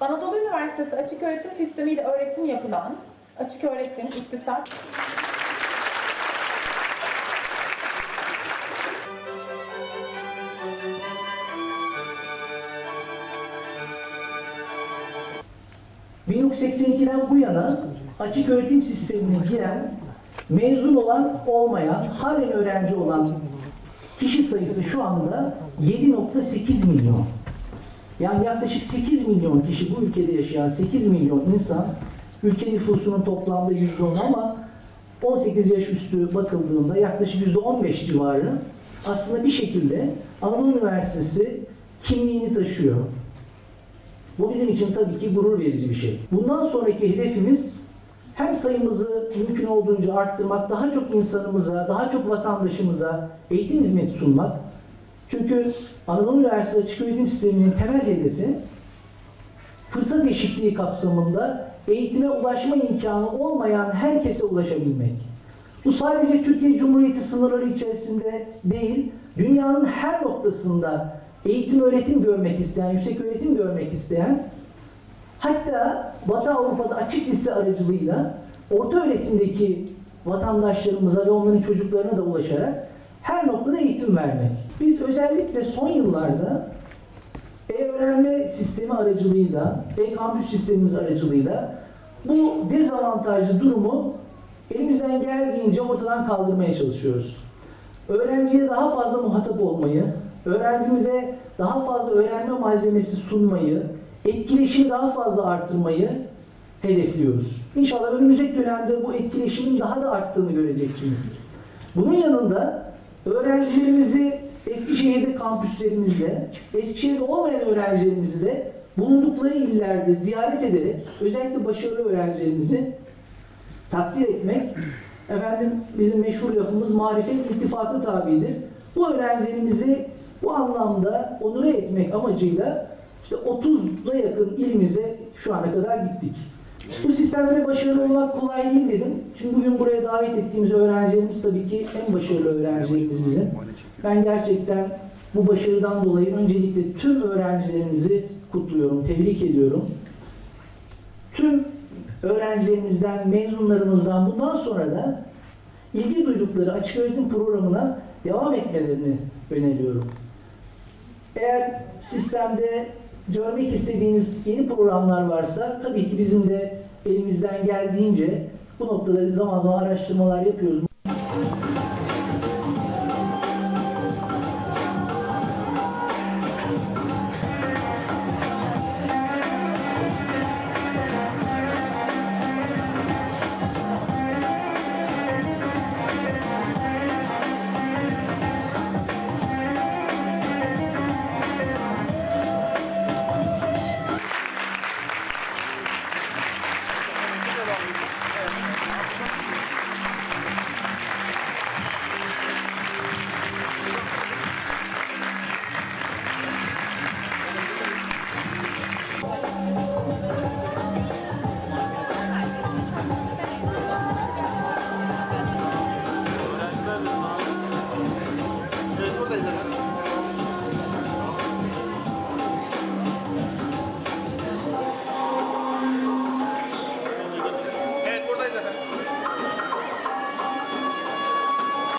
Anadolu Üniversitesi Açık Öğretim Sistemi ile öğretim yapılan Açık Öğretim, İktisat, Hı. 1982'den bu yana açık öğretim sistemine giren, mezun olan olmayan, halen öğrenci olan kişi sayısı şu anda 7.8 milyon. Yani yaklaşık 8 milyon kişi bu ülkede yaşayan 8 milyon insan ülke nüfusunun toplamda %10 ama 18 yaş üstü bakıldığında yaklaşık %15 civarı aslında bir şekilde Anadolu Üniversitesi kimliğini taşıyor. Bu bizim için tabii ki gurur verici bir şey. Bundan sonraki hedefimiz hem sayımızı mümkün olduğunca arttırmak, daha çok insanımıza, daha çok vatandaşımıza eğitim hizmeti sunmak. Çünkü Anadolu Üniversitesi Açık Öğretim Sistemi'nin temel hedefi fırsat eşitliği kapsamında eğitime ulaşma imkanı olmayan herkese ulaşabilmek. Bu sadece Türkiye Cumhuriyeti sınırları içerisinde değil, dünyanın her noktasında eğitim öğretim görmek isteyen, yüksek öğretim görmek isteyen, hatta Batı Avrupa'da açık lise aracılığıyla orta öğretimdeki vatandaşlarımıza ve onların çocuklarına da ulaşarak her noktada eğitim vermek. Biz özellikle son yıllarda e-öğrenme sistemi aracılığıyla, e-kampüs sistemimiz aracılığıyla bu dezavantajlı durumu elimizden geldiğince ortadan kaldırmaya çalışıyoruz. Öğrenciye daha fazla muhatap olmayı, öğrencimize daha fazla öğrenme malzemesi sunmayı, etkileşimi daha fazla arttırmayı hedefliyoruz. İnşallah önümüzdeki dönemde bu etkileşimin daha da arttığını göreceksiniz. Bunun yanında öğrencilerimizi Eskişehir'de kampüslerimizde, Eskişehir'de olmayan öğrencilerimizi de bulundukları illerde ziyaret ederek özellikle başarılı öğrencilerimizi takdir etmek efendim bizim meşhur lafımız marifet iltifatı tabidir. Bu öğrencilerimizi bu anlamda onure etmek amacıyla işte 30'a yakın ilimize şu ana kadar gittik. Bu sistemde başarılı olmak kolay değil dedim. Şimdi bugün buraya davet ettiğimiz öğrencilerimiz tabii ki en başarılı öğrencilerimiz bizim. Ben gerçekten bu başarıdan dolayı öncelikle tüm öğrencilerimizi kutluyorum, tebrik ediyorum. Tüm öğrencilerimizden, mezunlarımızdan bundan sonra da ilgi duydukları açık öğretim programına devam etmelerini öneriyorum. Eğer sistemde görmek istediğiniz yeni programlar varsa tabii ki bizim de elimizden geldiğince bu noktada zaman zaman araştırmalar yapıyoruz.